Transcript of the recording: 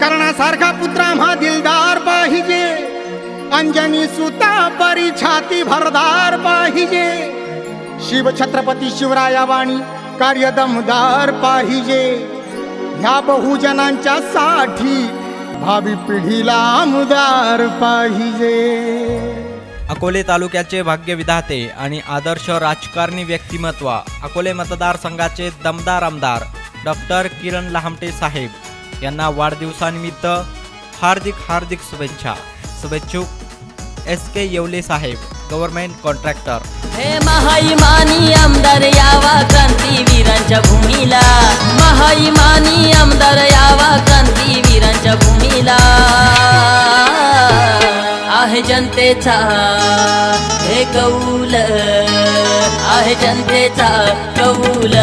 कर्णासारखा पुत्र आम्हा दिलदार पाहिजे. अंजनी सुता परी छाती भरदार पाहिजे. शिव छत्रपती शिवराया वाणी कार्य दमदार पाहिजे. ह्या बहुजनांच्या साठी भावी पिढीला आमदार पाहिजे. अकोले तालुक्याचे भाग्य विधाते आणि आदर्श राजकारणी व्यक्तिमत्व अकोले मतदारसंघाचे दमदार आमदार डॉक्टर किरण लहामटे साहेब. यांना वाढदिवसानिमित्त हार्दिक हार्दिक शुभेच्छा. शुभेच्छुक एस के येवले साहेब गव्हर्नमेंट कॉन्ट्रॅक्टर. हे महाईमानी आमदार यावा क्रांतीवीरांच्या भूमीला. महाईमानी आमदार यावा क्रांतीवीरांच्या भूमीला. आहे जनतेचा हे कौल आहे जनतेचा कौल.